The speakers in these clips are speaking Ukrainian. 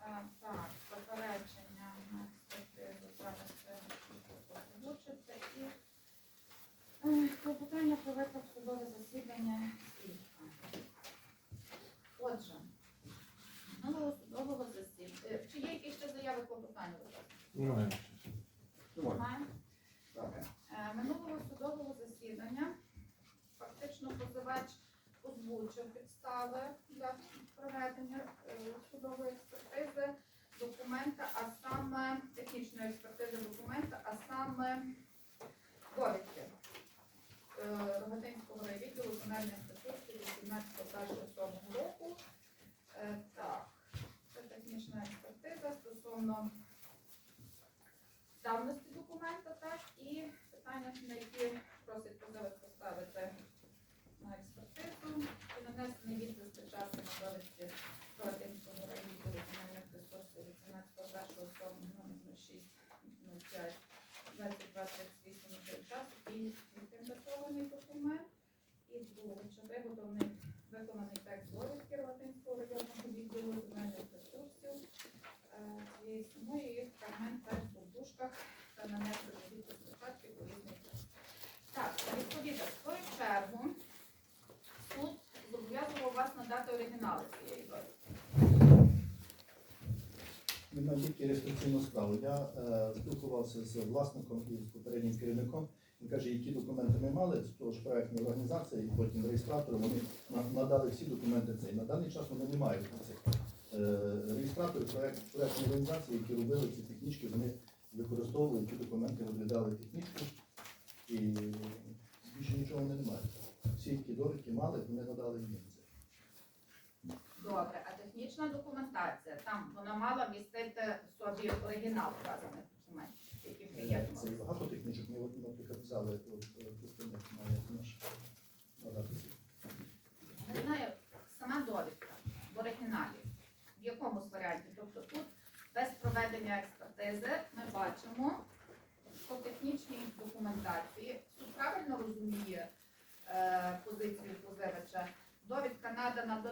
е, Так, попередження. Зараз це. І е, клопотання про виклик судове засідання свідка. Отже, минулого судового засідання. Чи є якісь ще заяви клопотання? будь? Немає. Немає? Добре. Е, Минулого судового засідання фактично позивач підстави для проведення е, судової експертизи документа, а саме технічної експертизи документа, а саме довідки е, Рогатинського райвідділу земельних статутів 18.07 року. Е, Так, це технічна експертиза стосовно давності документа, так, і питання, на які просить позивач поставити на експертизу, нанесений відпис сучасної довідки Бородинського райвідділу земельних ресурсів 18.01.07 номер 06 05 2238 часу і інтерпретований документ, і друге, чи виготовлений виконаний текст довідки Рогатинського районного відділу земельних ресурсів цієї самої і фрагмент тексту в дужках та нанесений відпис спочатку у різний час. Так, відповідно, в свою чергу надати оригінали цієї довідки. Тільки реєстраційну справу. Я е, спілкувався з власником і з попереднім керівником. Він каже, які документи ми мали з того ж проектної організації, і потім реєстратору вони надали всі документи цей. На даний час вони не мають цих. Е, реєстратори проект, проектної організації, які робили ці технічки, вони використовували ті документи, розглядали технічку і більше нічого вони не мають. Всі, які довідки мали, вони надали їм. Добре, а технічна документація, там вона мала містити в собі оригінал вказаних документів, які Е, Це і багато технічок. Ми, от, наприклад, взяли представник має наш надати. Не знаю, сама довідка в оригіналі, в якомусь варіанті. Тобто тут без проведення експертизи ми бачимо, що в технічній документації суд правильно розуміє е, позицію позивача. Довідка надана до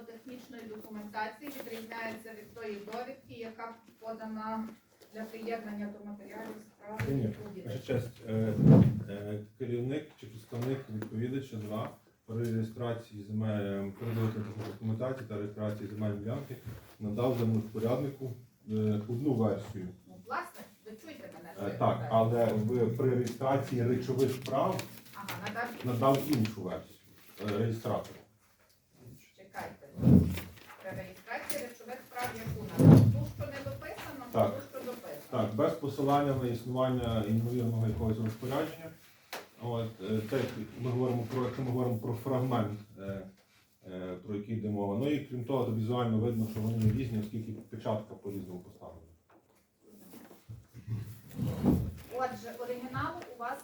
технічної документації відрізняється від тої довідки, яка подана для приєднання до матеріалів справи Ні, відповідача. Ваша честь, е, е, керівник чи представник відповідача два при реєстрації земель передової документації та реєстрації земельної ділянки надав землевпоряднику е, одну версію. Ну, власне, ви чуєте мене? що Е, я Так, кажу? але в при реєстрації речових прав Ага, надав надав іншу версію е, реєстратору. Чекайте. При реєстрації речових прав яку надав? Ту, що не дописано, Так. ту, що дописано. Так, без посилання на існування ймовірного якогось розпорядження. От, е, це ми говоримо про, якщо ми говоримо про фрагмент, е, е, про який йде мова. Ну і крім того, то візуально видно, що вони різні, оскільки печатка по-різному поставлена. Отже, оригінал у вас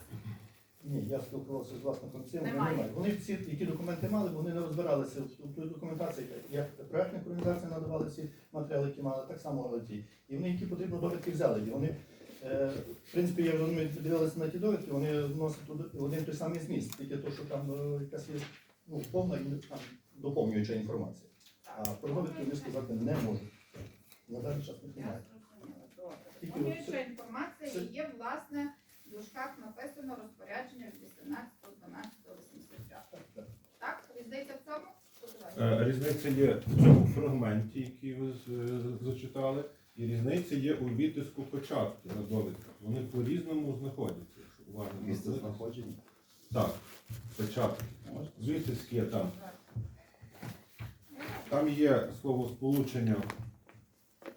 Ні, я спілкувався з власником цим. Вони, Немає. вони всі, які документи мали, вони не розбиралися в документації. Як проектна організація надавали всі матеріали, які мали, так само ті. І вони, які потрібно довідки взяли. І вони, е, в принципі, я розумію, дивилися на ті довідки, вони вносять туди один той самий зміст, тільки то, що там е, якась є ну, повна і там доповнююча інформація. А про довідки вони сказати не можуть. На даний час їх немає. Доповнююча це- інформація це- є, власне, в дужках написано розпорядження від 18.12.85. Так? Різниця в цьому? Е, Різниця є в цьому фрагменті, який ви зачитали, і різниця є у відтиску печатки на довідках. Вони по-різному знаходяться. якщо уважно Місце знаходження. Так, печатки. Можна? Є там. Там є словосполучення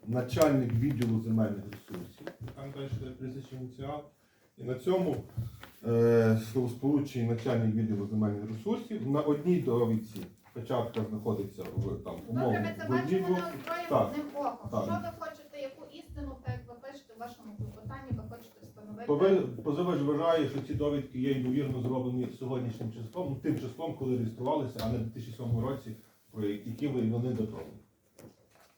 начальник відділу земельних ресурсів. Там далі прізвище ініціал. І на цьому е, словосполученні начальник відділу земельних ресурсів на одній довідці печатка знаходиться в там Добре, ми це бачимо Львіву. неозброєним Так. одним оком. Так. Що ви хочете, яку істину, так як ви пишете в вашому клопотанні, ви хочете встановити? Пови- Позивач вважає, що ці довідки є ймовірно зроблені сьогоднішнім числом, ну, тим числом, коли реєструвалися, а не в 2007 році, про які ви- вони датовані.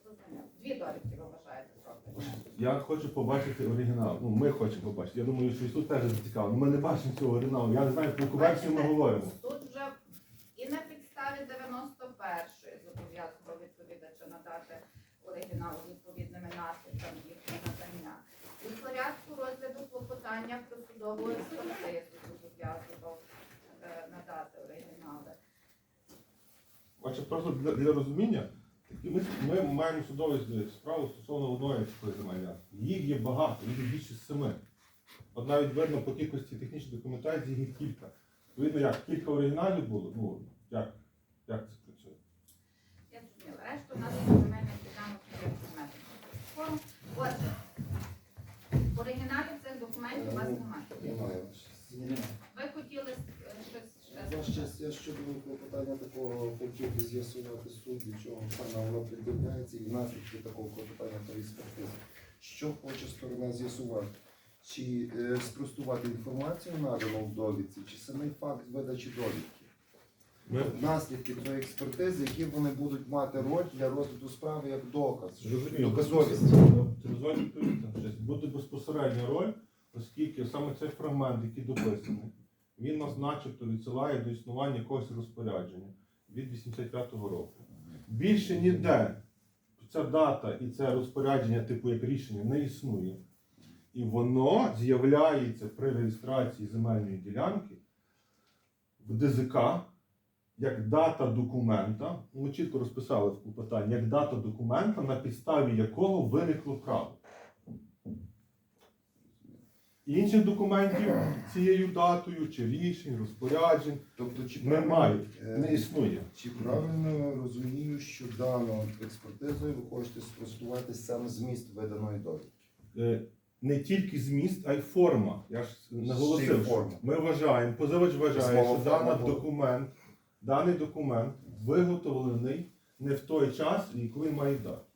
Зрозуміло. Дві довідки ви вважаєте зроблені. Я хочу побачити оригінал. Ну, ми хочемо побачити. Я думаю, що і тут теж зацікавлено. Ми не бачимо цього оригіналу. Я не знаю, про яку версію ми говоримо. Тут вже і на підставі 91-ї зобов'язував хоче надати оригінал відповідними наслідками їхнього надання. У порядку розгляду клопотання про судову експертизу зобов'язував е, надати оригінали. Бачите, просто для, для розуміння, ми, ми маємо судову справу стосовно одної такої земельної. Їх є багато, їх є більше семи. От навіть видно по кількості технічної документації їх кілька. Видно, як кілька оригіналів було, ну як, як це працює. Я зрозуміла. Решту у нас земельних ділянок є. Отже, оригіналів цих документів у вас немає. Немає. Ви хотіли щось ще я щодо клопотання такого хотів би з'ясувати від чого саме воно пред'являється, і наслідки такого клопотання та експертизи. Що хоче сторона з'ясувати? Чи е, спростувати інформацію, надану в довідці, чи самий факт видачі довідки? Ми Наслідки цієї експертизи, які вони будуть мати роль для розгляду справи як доказ. Доказовість. Буде безпосередня роль, оскільки саме цей фрагмент, який дописаний, він нас начебто відсилає до існування якогось розпорядження від 85-го року. Більше ніде ця дата і це розпорядження, типу як рішення, не існує. І воно з'являється при реєстрації земельної ділянки в ДЗК як дата документа, ми чітко розписали в клопотанні, як дата документа, на підставі якого виникло право. Інших документів цією датою, чи рішень, розпоряджень Тобто, чи немає, е, не існує. Чи правильно розумію, що даною експертизою ви хочете спростувати сам зміст виданої довідки? Е, Не тільки зміст, а й форма. Я ж наголосив, форма. ми вважаємо, позивач вважає, що даний документ, даний документ виготовлений не в той час, який має дати.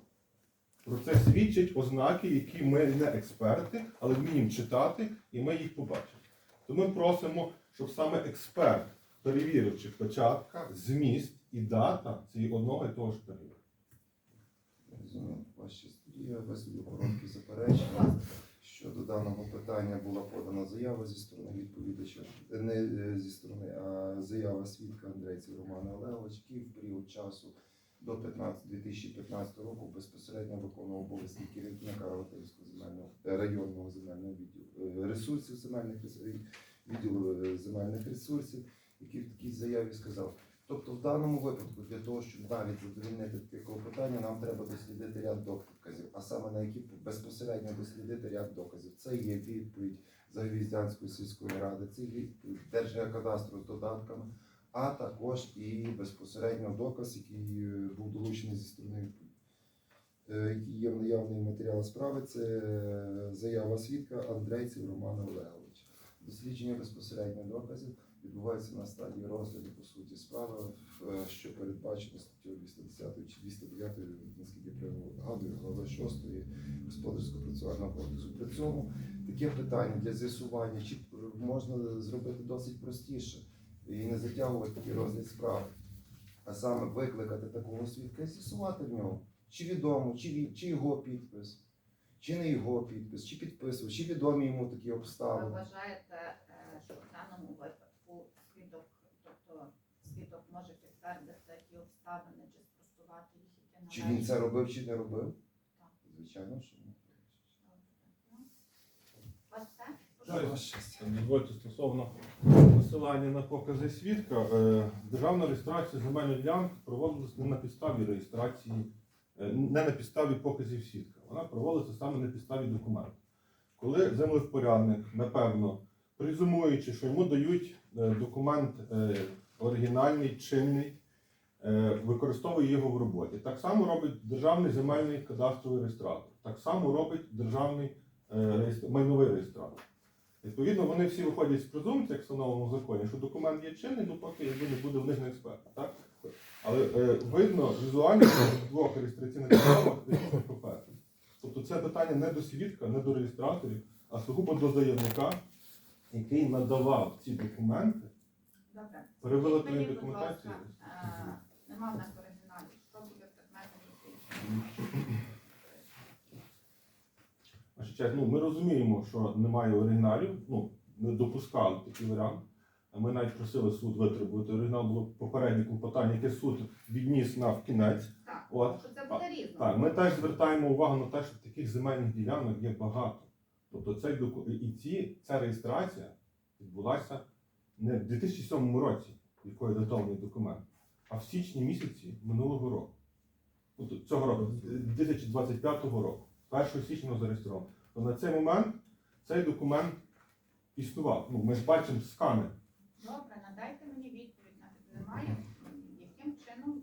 Про це свідчать ознаки, які ми не експерти, але вміємо читати, і ми їх побачимо. Тому ми просимо, щоб саме експерт перевірив, чи печатка, зміст і дата це є одного і того ж періоду. Ваші студії висловлю короткі заперечення. Щодо даного питання була подана заява зі сторони відповідача, Е, не е, зі сторони, а заява свідка Андрейців Романа Олегович, який в період часу до 15, 2015 року безпосередньо виконував обов'язки керівника земельного е, районного земельного відділу е, ресурсів земельних відділу е, земельних ресурсів, який в такій заяві сказав. Тобто в даному випадку для того, щоб навіть задовільнити таке клопотання, нам треба дослідити ряд доказів, а саме на які безпосередньо дослідити ряд доказів. Це є відповідь Загвіздянської сільської ради, це є відповідь Держгеокадастру з додатками, а також і безпосередньо доказ, який е, був долучений зі сторони е, який є в наявний матеріал справи, це е, заява свідка Андрейців Романа Олеговича. Дослідження безпосередньо доказів відбувається на стадії розгляду по суті справи, що передбачено статтею 210 чи 209, наскільки пригадую, глави 6 господарського процесуального кодексу. При цьому таке питання для з'ясування, чи можна зробити досить простіше і не затягувати такий розгляд справи, а саме викликати такого свідка і з'ясувати в нього, чи відомо, чи, чи його підпис, чи не його підпис, чи підписував, чи відомі йому такі обставини. Ви вважаєте, е, що в даному випадку свідок, тобто свідок може підтвердити ті обставини чи спростувати їх, які Чи він це робив, чи не робив? Так. Звичайно, що ні. Ось це? Дозвольте стосовно посилання на покази свідка. е, Державна реєстрація земельної ділянки проводилась не на підставі реєстрації, е, не на підставі показів свідка. Вона проводиться саме на підставі документів. Коли землевпорядник, напевно, презумуючи, що йому дають е, документ оригінальний, чинний, використовує його в роботі. Так само робить державний земельний кадастровий реєстратор. Так само робить державний майновий реєстратор. Відповідно, вони всі виходять з презумпції, як в встановленому законі, що документ є чинний, допоки якби не буде в них не експерта. Так? Але е, видно візуально що в двох реєстраційних різні папери. Тобто це питання не до свідка, не до реєстраторів, а сугубо до заявника, який надавав ці документи, Добре. перевели твою документацію. е, Нема в нас оригіналів. Що буде предметом Ваша ну, ми розуміємо, що немає оригіналів, ну, не допускали такий варіант. А Ми навіть просили суд витребувати оригінал, було попереднє клопотання, яке суд відніс на в кінець. Так. От. Що це буде різно. Так, ми теж звертаємо увагу на те, що таких земельних ділянок є багато. Тобто цей доку... і ці, ця реєстрація відбулася не в 2007 році, якою датований документ, а в січні місяці минулого року. Тобто цього року, 2025 року, 1 січня зареєстровано. То на цей момент цей документ існував. Ну, ми ж бачимо скани. Добре, надайте мені відповідь на немає. Яким чином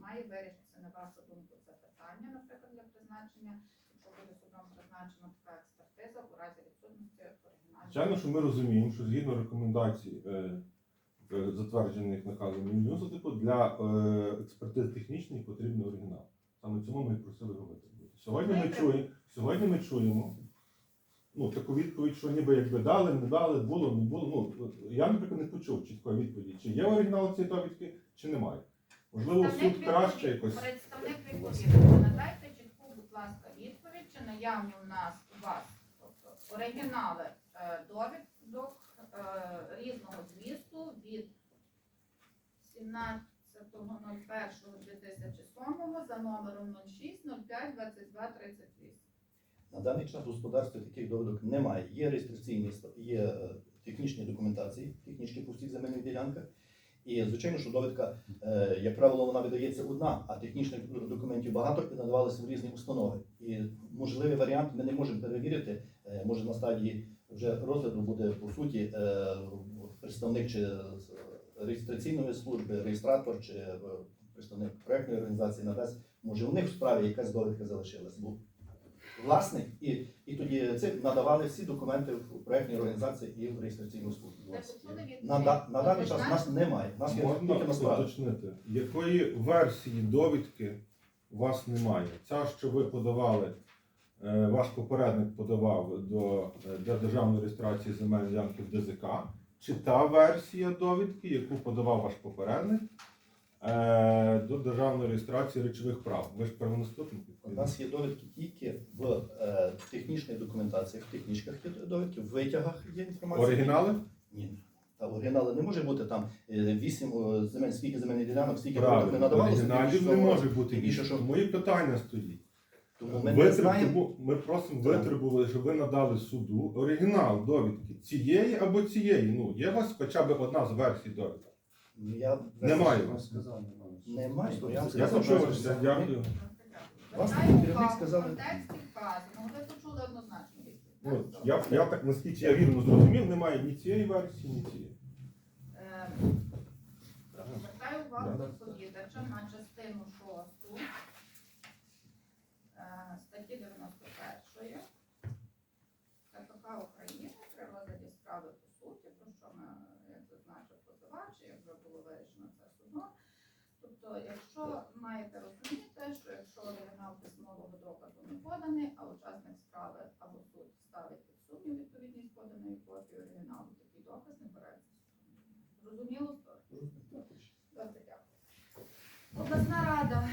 має вирішитися на вашу думку це питання, наприклад, для призначення, якщо буде судом призначена така експертиза у разі відсутності оригінального. Звичайно, що ми розуміємо, що згідно рекомендацій, е, затверджених наказом Мінюсу, для е, експертизи технічної потрібен оригінал. Саме цьому ми і просили витребувати. Сьогодні ми чуємо, сьогодні ми чуємо ну, таку відповідь, що ніби якби дали, не дали, було, не було. Ну, я, наприклад, не почув чіткої відповіді, чи є оригінал цієї довідки, чи немає. Можливо, суд краще якось. Представник відповідає. Надайте чітку, будь ласка, відповідь, чи наявні у нас у вас тобто, оригінали е, довідок е, різного змісту від 17.01.2007 за номером 06 05 22 38. На даний час в господарстві таких довідок немає. Є реєстраційні ст- є е, технічні документації, технічні по всіх земельних ділянках. І звичайно, що довідка, е, як правило, вона видається одна, а технічних документів багато і надавалися в різні установи. І можливий варіант ми не можемо перевірити. Е, Може на стадії вже розгляду буде по суті представник чи реєстраційної служби, реєстратор чи представник проектної організації надасть. Може, у них в справі якась довідка залишилась. Бо власник і, і тоді це надавали всі документи в проектній організації і в реєстраційну службу. На, на даний час нас немає. Нас є тільки на справі. уточнити, якої версії довідки у вас немає? Ця, що ви подавали, е, ваш попередник подавав до е, для державної реєстрації земельної ділянки в ДЗК, чи та версія довідки, яку подавав ваш попередник до державної реєстрації речових прав? Ви ж правонаступник? У нас є довідки тільки в е, технічних документаціях, в технічках є довідки, в витягах є інформація. Оригінали? Ні. Та оригінали не може бути там е, вісім е, земель, скільки земельних ділянок, скільки довідок не Правильно, надавалося. оригіналів не може бути більше, більше. що- Мої питання стоїть. Тому ми не знаємо. Витребу- ми просимо Так. витребували, щоб ви надали суду оригінал довідки цієї або цієї. Ну, є у вас хоча б одна з версій довідки? Ну, Я Немає. Я сказав, немає. Немає. Я вам Я сказав, почув, що- я дякую. Вас керівник сказав- вказано, ви почули однозначно відповідь. Ну, я, я так, наскільки я вірно зрозумів, немає ні цієї версії, ні цієї. Е, Звертаю увагу відповідача на частину 6 е, статті 91 КПК України при розгляді справи по суті, про що ми, як зазначив позивач, як вже було вирішено це судом. Тобто, якщо маєте розуміти, що якщо оригінал письмового доказу не поданий, а учасник справи або суд ставить під сумнів відповідність поданої копії оригіналу, такий доказ не береться. Зрозуміло? Добре, дякую. Обласна рада,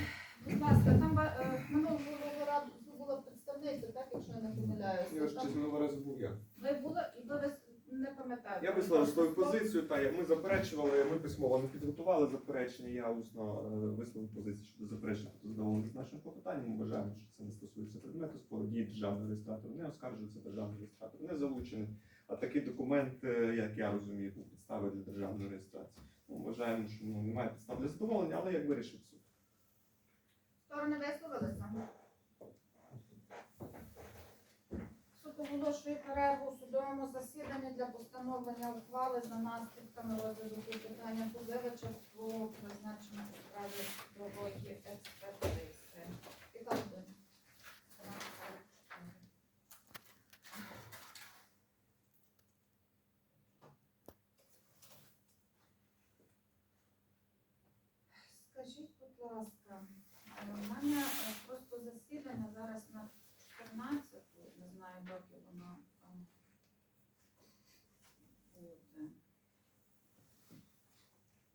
будь ласка, там е, минулого раду було представництво, так, якщо я не помиляюся. Я ж минулого разу був я. Ви були і ви вис- не пам'ятаєте. Я висловив свою позицію, та як ми заперечували, ми письмово не підготували заперечення. Я усно е, висловив позицію щодо заперечення з нашим клопотанням. Ми вважаємо, що це не стосується предмету спору. Дії державного реєстратора не оскаржується державний реєстратор, не залучений. А такий документ, е, як я розумію, був підстави для державної реєстрації. Ми вважаємо, що ну, немає підстав для задоволення, але як вирішив суд. Сторони висловилися. Суд оголошує перерву у судовому засіданні для постановлення ухвали за наслідками розгляду питання позивача про призначення у справі експертизи. Скажіть, будь ласка, е, у мене е, просто засідання зараз на 14, не знаю, там буде.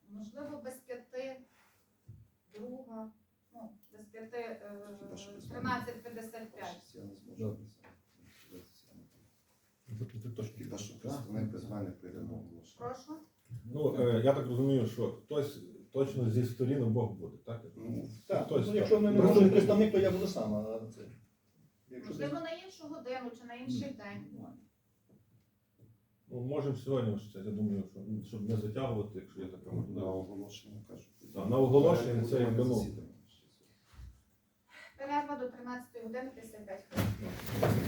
Можливо, без п'яти, друга, ну, без п'яти, е, Хіба що без 13.55. Я не зможу написати. Хіба що представник без мене прийде оголошення. Прошу. Ну, е, я так розумію, що хтось точно зі сторін обох буде, так? Ну, Так, Хтось ну, так. якщо не Просто- може представник, то я буду сам. А це. Можливо, на іншу годину чи на інший день. Ну, можемо сьогодні, ваш я думаю, що, ну, щоб не затягувати, якщо є така на можливість. оголошення кажуть. Так, на оголошення це якби, ну. Перерва до 13 години 55 хвилин.